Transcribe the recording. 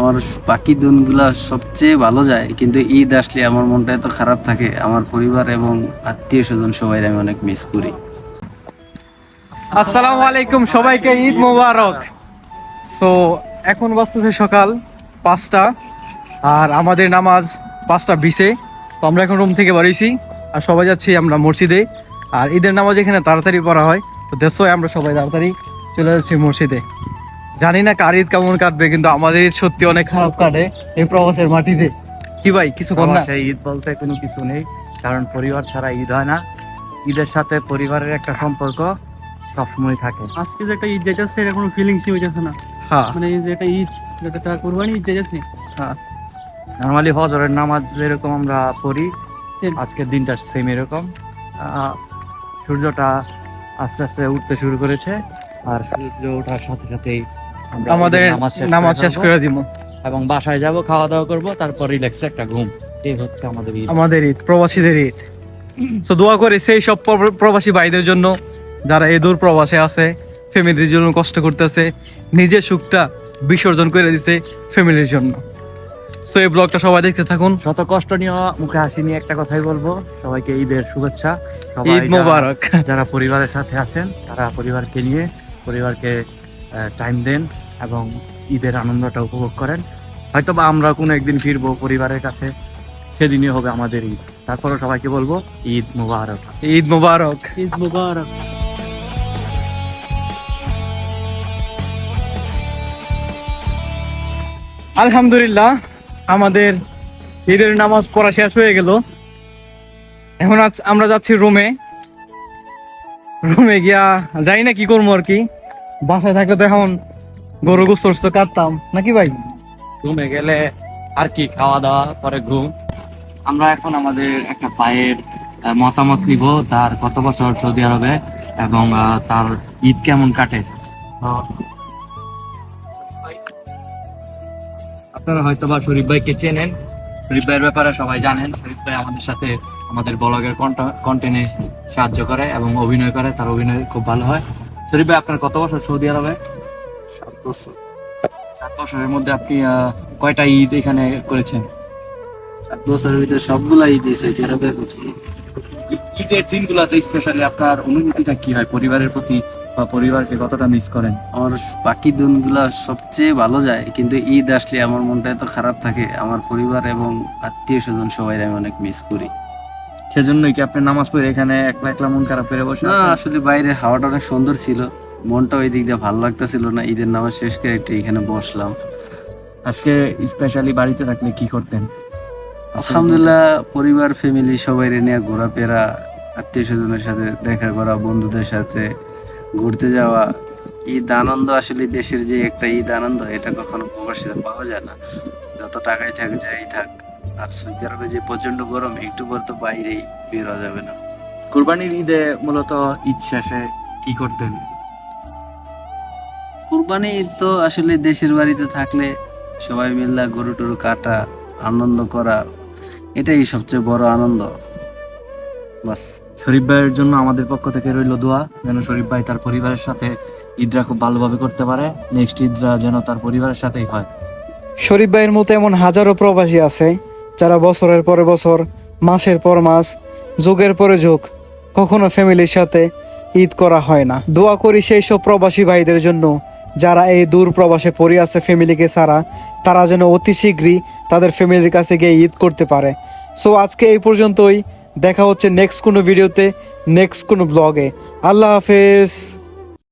আমার বাকি দিনগুলো সবচেয়ে ভালো যায়। কিন্তু ঈদ আসলে আমার মনটা এত খারাপ থাকে, আমার পরিবার এবং আত্মীয় স্বজন সবাই আমি অনেক মিস করি। আসসালামু আলাইকুম, সবাইকে ঈদ মোবারক। সো এখন বাজতেছে সকাল পাঁচটা, আর আমাদের নামাজ পাঁচটা বিশে। তো আমরা এখন রুম থেকে বাড়িয়েছি আর সবাই যাচ্ছি আমরা মসজিদে। আর ঈদের নামাজ এখানে তাড়াতাড়ি পড়া হয়। তো দেশে আমরা সবাই তাড়াতাড়ি চলে যাচ্ছি মসজিদে। জানি না কার ঈদ কেমন কাটবে কিন্তু আমাদের ঈদ সত্যি অনেক খারাপ কাটে এই প্রবাসের মাটিতে। কি ভাই কিছু কর না? ঈদ বলতে কোনো কিছু নেই কারণ পরিবার ছাড়া ঈদ হয় না। ঈদের সাথে পরিবারের একটা সম্পর্ক সবসময় থাকে। আজকে যে একটা ঈদ যেতেছে এটা কোনো ফিলিংসই হইতেছে না। হ্যাঁ। মানে এই যে একটা ঈদ যেটা একটা কোরবানি ঈদ যেতেছে নর্মালি হজরের নামাজ যেরকম আমরা পড়ি আজকের দিনটা সেম এরকম। আহ, সূর্যটা আস্তে আস্তে উঠতে শুরু করেছে আর সূর্য ওঠার সাথে সাথেই আমাদের নামাজ শেষ করে দিব। এবং বাসায় যাব খাওয়া দাওয়া করব তারপর রিল্যাক্সে একটা ঘুম। এই হচ্ছে আমাদের ঈদ। আমাদের ঈদ প্রবাসীদের ঈদ। তো দোয়া করি সেই সব প্রবাসী ভাইদের জন্য যারা এই দূর প্রবাসে আছে ফ্যামিলির জন্য কষ্ট করতেছে নিজের সুখটা বিসর্জন করে দিছে ফ্যামিলির জন্য। সো এই ব্লগটা সবাই দেখতে থাকুন। শত কষ্ট নিয়ে মুখে হাসি নিয়ে একটা কথাই বলব সবাইকে ঈদের শুভেচ্ছা। সবাই ঈদ মোবারক। যারা পরিবারের সাথে আছেন তারা পরিবারকে নিয়ে পরিবারকে টাইম দেন এবং ঈদের আনন্দটা উপভোগ করেন। হয়তো বা আমরা কোনো একদিন ফিরবো পরিবারের কাছে সেদিনই হবে আমাদের ঈদ। তারপরও সবাইকে বলব ঈদ মুবারক। ঈদ মুবারক। ঈদ মুবারক। আলহামদুলিল্লাহ আমাদের ঈদের নামাজ পড়া শেষ হয়ে গেল। এখন আজ- আমরা যাচ্ছি রুমে। রুমে গিয়া যাই না কি করব আর কি? বাসায় থাকলে তো এখন গরু গোস্ত কাটতাম। নাকি ভাই? ঘুমে গেলে আর কি খাওয়া দাওয়া পরে ঘুম? আমরা এখন আমাদের একটা পায়ের মতামত নিব তার কত বছর সৌদি আরবে এবং তার ঈদ কেমন কাটে? আপনারা হয়তো বা শরীফ ভাইকে চেনেন। শরীফ ভাইয়ের ব্যাপারে সবাই জানেন। শরীফ ভাই আমাদের সাথে আমাদের ব্লগের কন্টেন্টে সাহায্য করে এবং অভিনয় করে তার অভিনয় খুব ভালো হয়। শরীফ ভাই আপনার কত বছর সৌদি আরবে? সাত বছর। সাত বছরের মধ্যে আপনি কয়টা ঈদ এখানে করেছেন? সাত বছরের ভিতরে সবগুলা ঈদ সৌদি আরবে করছি। ঈদের দিনগুলোতে স্পেশালি আপনার অনুভূতিটা কি হয়? পরিবারের প্রতি বা পরিবারকে কতটা মিস করেন? আমার বাকি দিনগুলো সবচেয়ে ভালো যায় কিন্তু ঈদ আসলে আমার মনটা এত খারাপ থাকে। আমার পরিবার এবং আত্মীয় স্বজন সবাই আমি অনেক মিস করি। সেজন্যই কি আপনি নামাজ পড়ে এখানে একলা একলা মন খারাপ করে বসে না আসলে বাইরের হাওয়াটা অনেক সুন্দর ছিল। মনটা ওই দিক দিয়ে ভালো লাগতেছিল না ঈদের নামাজ শেষ করে একটু এখানে বসলাম। আজকে স্পেশালি বাড়িতে থাকলে কি করতেন? আলহামদুলিল্লাহ পরিবার ফ্যামিলি সবাই নিয়ে ঘোরাফেরা আত্মীয় স্বজনের সাথে দেখা করা বন্ধুদের সাথে ঘুরতে যাওয়া। ঈদ আনন্দ আসলে দেশের যে একটা ঈদ আনন্দ এটা কখনো প্রবাসীতে পাওয়া যায় না। যত টাকাই থাক যাই থাক। আর সৌদি আরবে যে প্রচণ্ড গরম একটু পর তো বাইরেই বের হওয়া যাবে না। কুরবানির ঈদে মূলত ঈদ শেষে কি করতেন? কুরবানি ঈদ তো আসলে দেশের বাড়িতে থাকলে সবাই মিল্লা গরু টরু কাটা আনন্দ করা এটাই সবচেয়ে বড় আনন্দ। বাস। শরীফ ভাইয়ের জন্য আমাদের পক্ষ থেকে রইল দোয়া যেন শরীফ ভাই তার পরিবারের সাথে ঈদরা খুব ভালোভাবে করতে পারে নেক্সট ঈদরা যেন তার পরিবারের সাথেই হয়। শরীফ ভাইয়ের মতো এমন হাজারো প্রবাসী আছে যারা বছরের পরে বছর, মাসের পর মাস, যুগের পরে যুগ, কখনো ফ্যামিলির সাথে ঈদ করা হয় না। দোয়া করি সেই সব প্রবাসী ভাইদের জন্য, যারা এই দূর প্রবাসে পড়ে আছে ফ্যামিলিকে ছাড়া, তারা যেন অতি শীঘ্রই তাদের ফ্যামিলির কাছে গিয়ে ঈদ করতে পারে। সো আজকে এই পর্যন্তই। দেখা হচ্ছে নেক্সট কোনো ভিডিওতে নেক্সট কোনো ব্লগে আল্লাহ হাফেজ।